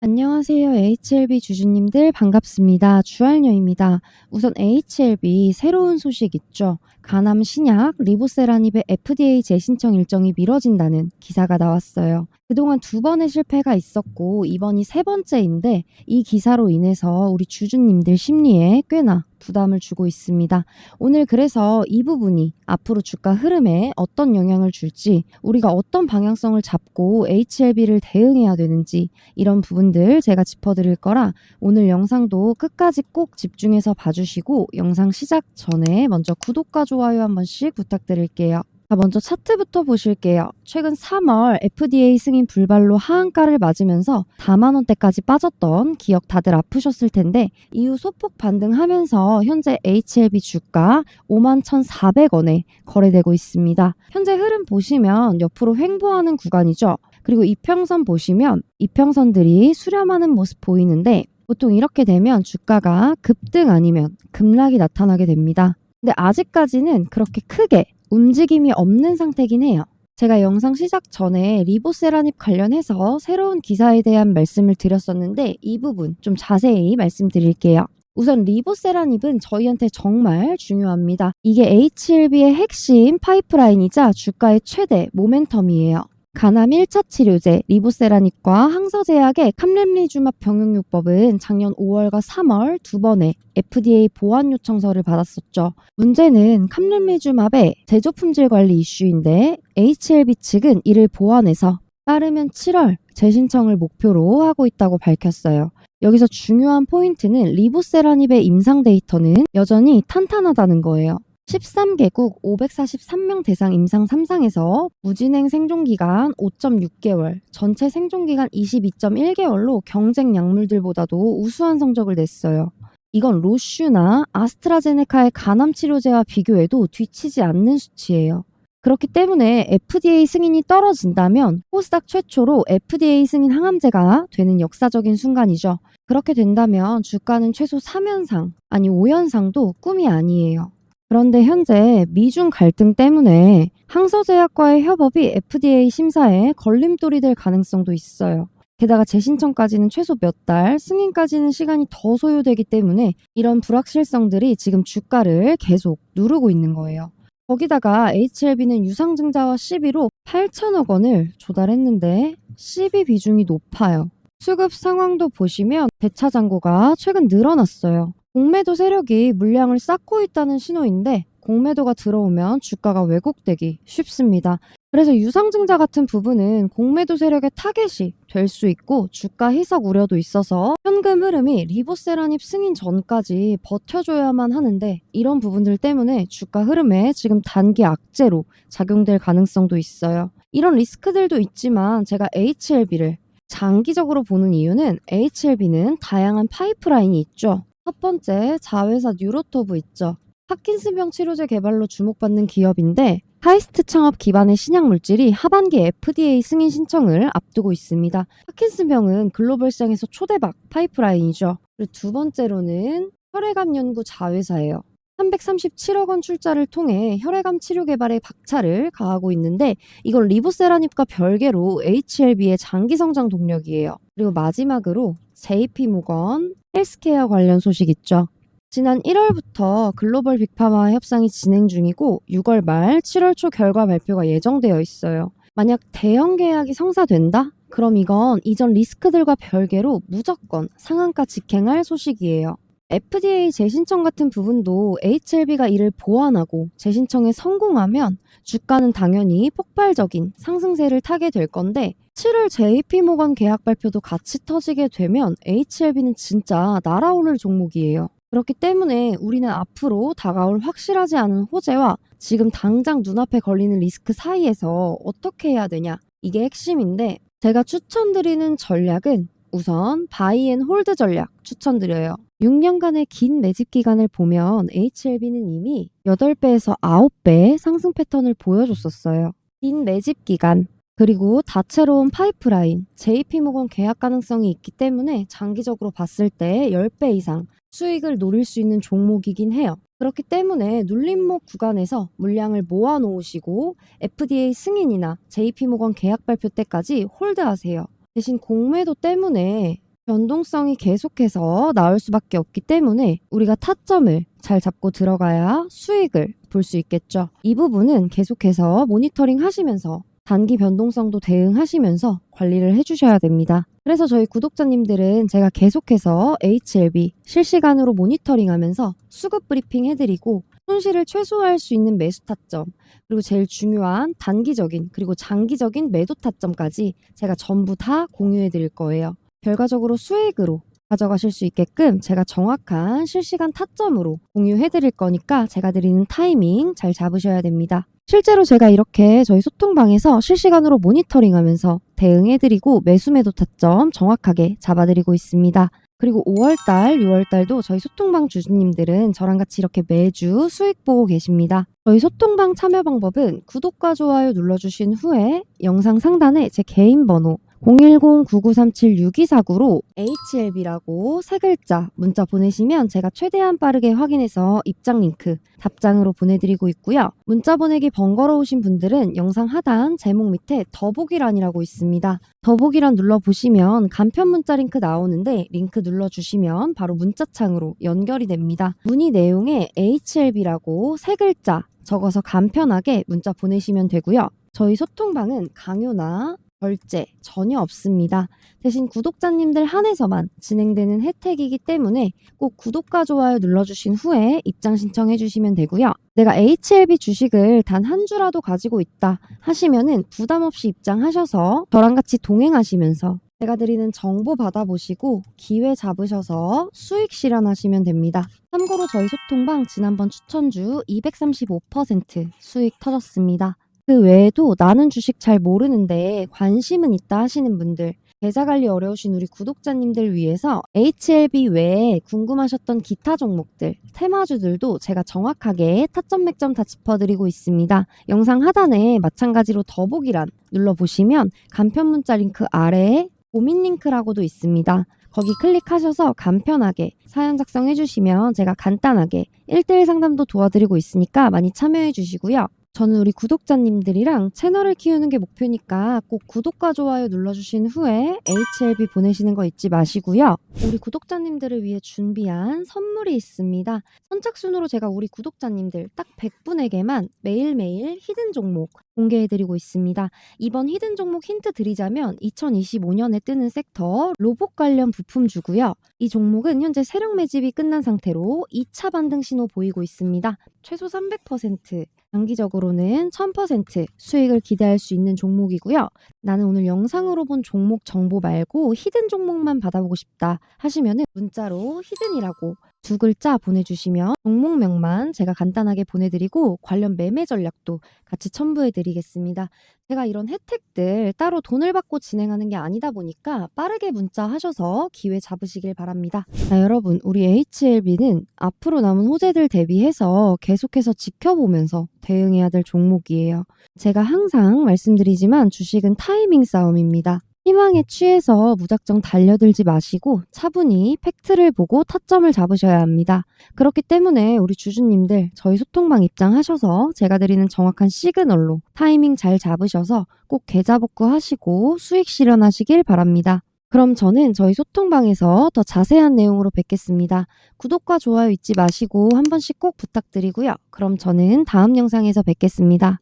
안녕하세요. HLB 주주님들 반갑습니다. 주알녀입니다. 우선 HLB 새로운 소식 있죠. 가남 신약 리보세라닙의 FDA 재신청 일정이 미뤄진다는 기사가 나왔어요. 그동안 두 번의 실패가 있었고 이번이 세 번째인데 이 기사로 인해서 우리 주주님들 심리에 꽤나 부담을 주고 있습니다. 오늘 그래서 이 부분이 앞으로 주가 흐름에 어떤 영향을 줄지 우리가 어떤 방향성을 잡고 HLB를 대응해야 되는지 이런 부분들 제가 짚어드릴 거라 오늘 영상도 끝까지 꼭 집중해서 봐주시고 영상 시작 전에 먼저 구독과 좋아요 한 번씩 부탁드릴게요. 자, 먼저 차트부터 보실게요. 최근 3월 FDA 승인 불발로 하한가를 맞으면서 4만 원대까지 빠졌던 기억 다들 아프셨을 텐데 이후 소폭 반등하면서 현재 HLB 주가 5만 1,400원에 거래되고 있습니다. 현재 흐름 보시면 옆으로 횡보하는 구간이죠. 그리고 이평선 보시면 이평선들이 수렴하는 모습 보이는데 보통 이렇게 되면 주가가 급등 아니면 급락이 나타나게 됩니다. 근데 아직까지는 그렇게 크게 움직임이 없는 상태긴 해요. 제가 영상 시작 전에 리보세라닙 관련해서 새로운 기사에 대한 말씀을 드렸었는데 이 부분 좀 자세히 말씀드릴게요. 우선 리보세라닙은 저희한테 정말 중요합니다. 이게 HLB의 핵심 파이프라인이자 주가의 최대 모멘텀이에요. 가남 1차 치료제 리보세라닙과 항서제약의 캄렘리주맙 병용요법은 작년 5월과 3월 두 번의 FDA 보완 요청서를 받았었죠. 문제는 캄렘리주맙의 제조 품질 관리 이슈인데 HLB 측은 이를 보완해서 빠르면 7월 재신청을 목표로 하고 있다고 밝혔어요. 여기서 중요한 포인트는 리보세라닙의 임상 데이터는 여전히 탄탄하다는 거예요. 13개국 543명 대상 임상 3상에서 무진행 생존기간 5.6개월, 전체 생존기간 22.1개월로 경쟁 약물들보다도 우수한 성적을 냈어요. 이건 로슈나 아스트라제네카의 간암 치료제와 비교해도 뒤치지 않는 수치예요. 그렇기 때문에 FDA 승인이 떨어진다면 코스닥 최초로 FDA 승인 항암제가 되는 역사적인 순간이죠. 그렇게 된다면 주가는 최소 3연상, 아니 5연상도 꿈이 아니에요. 그런데 현재 미중 갈등 때문에 항서제약과의 협업이 FDA 심사에 걸림돌이 될 가능성도 있어요. 게다가 재신청까지는 최소 몇 달, 승인까지는 시간이 더 소요되기 때문에 이런 불확실성들이 지금 주가를 계속 누르고 있는 거예요. 거기다가 HLB는 유상증자와 시비로 8천억 원을 조달했는데 시비 비중이 높아요. 수급 상황도 보시면 대차 잔고가 최근 늘어났어요. 공매도 세력이 물량을 쌓고 있다는 신호인데 공매도가 들어오면 주가가 왜곡되기 쉽습니다. 그래서 유상증자 같은 부분은 공매도 세력의 타겟이 될 수 있고 주가 희석 우려도 있어서 현금 흐름이 리보세라닙 승인 전까지 버텨줘야만 하는데 이런 부분들 때문에 주가 흐름에 지금 단기 악재로 작용될 가능성도 있어요. 이런 리스크들도 있지만 제가 HLB를 장기적으로 보는 이유는 HLB는 다양한 파이프라인이 있죠. 첫 번째, 자회사 뉴로토브 있죠. 파킨슨병 치료제 개발로 주목받는 기업인데 카이스트 창업 기반의 신약 물질이 하반기 FDA 승인 신청을 앞두고 있습니다. 파킨슨병은 글로벌 시장에서 초대박 파이프라인이죠. 그리고 두 번째로는 혈액암 연구 자회사예요. 337억 원 출자를 통해 혈액암 치료 개발에 박차를 가하고 있는데 이건 리보세라닙과 별개로 HLB의 장기 성장 동력이에요. 그리고 마지막으로 JP모건 헬스케어 관련 소식 있죠. 지난 1월부터 글로벌 빅파마 협상이 진행 중이고 6월 말 7월 초 결과 발표가 예정되어 있어요. 만약 대형 계약이 성사된다? 그럼 이건 이전 리스크들과 별개로 무조건 상한가 직행할 소식이에요. FDA 재신청 같은 부분도 HLB가 이를 보완하고 재신청에 성공하면 주가는 당연히 폭발적인 상승세를 타게 될 건데 7월 JP모건 계약 발표도 같이 터지게 되면 HLB는 진짜 날아오를 종목이에요. 그렇기 때문에 우리는 앞으로 다가올 확실하지 않은 호재와 지금 당장 눈앞에 걸리는 리스크 사이에서 어떻게 해야 되냐 이게 핵심인데 제가 추천드리는 전략은 우선 바이앤 홀드 전략 추천드려요. 6년간의 긴 매집 기간을 보면 HLB는 이미 8배에서 9배 상승 패턴을 보여줬었어요. 긴 매집 기간, 그리고 다채로운 파이프라인, JP모건 계약 가능성이 있기 때문에 장기적으로 봤을 때 10배 이상 수익을 노릴 수 있는 종목이긴 해요. 그렇기 때문에 눌림목 구간에서 물량을 모아 놓으시고 FDA 승인이나 JP모건 계약 발표 때까지 홀드하세요. 대신 공매도 때문에 변동성이 계속해서 나올 수밖에 없기 때문에 우리가 타점을 잘 잡고 들어가야 수익을 볼 수 있겠죠. 이 부분은 계속해서 모니터링 하시면서 단기 변동성도 대응하시면서 관리를 해주셔야 됩니다. 그래서 저희 구독자님들은 제가 계속해서 HLB 실시간으로 모니터링 하면서 수급 브리핑 해드리고 손실을 최소화할 수 있는 매수 타점, 그리고 제일 중요한 단기적인 그리고 장기적인 매도 타점까지 제가 전부 다 공유해 드릴 거예요. 결과적으로 수익으로 가져가실 수 있게끔 제가 정확한 실시간 타점으로 공유해 드릴 거니까 제가 드리는 타이밍 잘 잡으셔야 됩니다. 실제로 제가 이렇게 저희 소통방에서 실시간으로 모니터링 하면서 대응해 드리고 매수 매도 타점 정확하게 잡아 드리고 있습니다. 그리고 5월달, 6월달도 저희 소통방 주주님들은 저랑 같이 이렇게 매주 수익 보고 계십니다. 저희 소통방 참여 방법은 구독과 좋아요 눌러주신 후에 영상 상단에 제 개인 번호 010-9937-6249로 HLB라고 세 글자 문자 보내시면 제가 최대한 빠르게 확인해서 입장 링크 답장으로 보내드리고 있고요. 문자 보내기 번거로우신 분들은 영상 하단 제목 밑에 더보기란이라고 있습니다. 더보기란 눌러보시면 간편 문자 링크 나오는데 링크 눌러주시면 바로 문자창으로 연결이 됩니다. 문의 내용에 HLB라고 세 글자 적어서 간편하게 문자 보내시면 되고요. 저희 소통방은 강요나 결제 전혀 없습니다. 대신 구독자님들 한해서만 진행되는 혜택이기 때문에 꼭 구독과 좋아요 눌러주신 후에 입장 신청해 주시면 되고요. 내가 HLB 주식을 단 한 주라도 가지고 있다 하시면은 부담 없이 입장하셔서 저랑 같이 동행하시면서 제가 드리는 정보 받아보시고 기회 잡으셔서 수익 실현하시면 됩니다. 참고로 저희 소통방 지난번 추천주 235% 수익 터졌습니다. 그 외에도 나는 주식 잘 모르는데 관심은 있다 하시는 분들, 계좌 관리 어려우신 우리 구독자님들 위해서 HLB 외에 궁금하셨던 기타 종목들, 테마주들도 제가 정확하게 타점 맥점 다 짚어드리고 있습니다. 영상 하단에 마찬가지로 더보기란 눌러보시면 간편 문자 링크 아래에 고민 링크라고도 있습니다. 거기 클릭하셔서 간편하게 사연 작성해 주시면 제가 간단하게 1대1 상담도 도와드리고 있으니까 많이 참여해 주시고요. 저는 우리 구독자님들이랑 채널을 키우는 게 목표니까 꼭 구독과 좋아요 눌러주신 후에 HLB 보내시는 거 잊지 마시고요. 우리 구독자님들을 위해 준비한 선물이 있습니다. 선착순으로 제가 우리 구독자님들 딱 100분에게만 매일매일 히든 종목 공개해드리고 있습니다. 이번 히든 종목 힌트 드리자면 2025년에 뜨는 섹터 로봇 관련 부품주고요. 이 종목은 현재 세력 매집이 끝난 상태로 2차 반등 신호 보이고 있습니다. 최소 300% 장기적으로는 1000% 수익을 기대할 수 있는 종목이고요. 나는 오늘 영상으로 본 종목 정보 말고 히든 종목만 받아보고 싶다 하시면은 문자로 히든이라고 두 글자 보내주시면 종목명만 제가 간단하게 보내드리고 관련 매매 전략도 같이 첨부해드리겠습니다. 제가 이런 혜택들 따로 돈을 받고 진행하는 게 아니다 보니까 빠르게 문자 하셔서 기회 잡으시길 바랍니다. 자, 여러분, 우리 HLB는 앞으로 남은 호재들 대비해서 계속해서 지켜보면서 대응해야 될 종목이에요. 제가 항상 말씀드리지만 주식은 타이밍 싸움입니다. 희망에 취해서 무작정 달려들지 마시고 차분히 팩트를 보고 타점을 잡으셔야 합니다. 그렇기 때문에 우리 주주님들 저희 소통방 입장하셔서 제가 드리는 정확한 시그널로 타이밍 잘 잡으셔서 꼭 계좌 복구하시고 수익 실현하시길 바랍니다. 그럼 저는 저희 소통방에서 더 자세한 내용으로 뵙겠습니다. 구독과 좋아요 잊지 마시고 한 번씩 꼭 부탁드리고요. 그럼 저는 다음 영상에서 뵙겠습니다.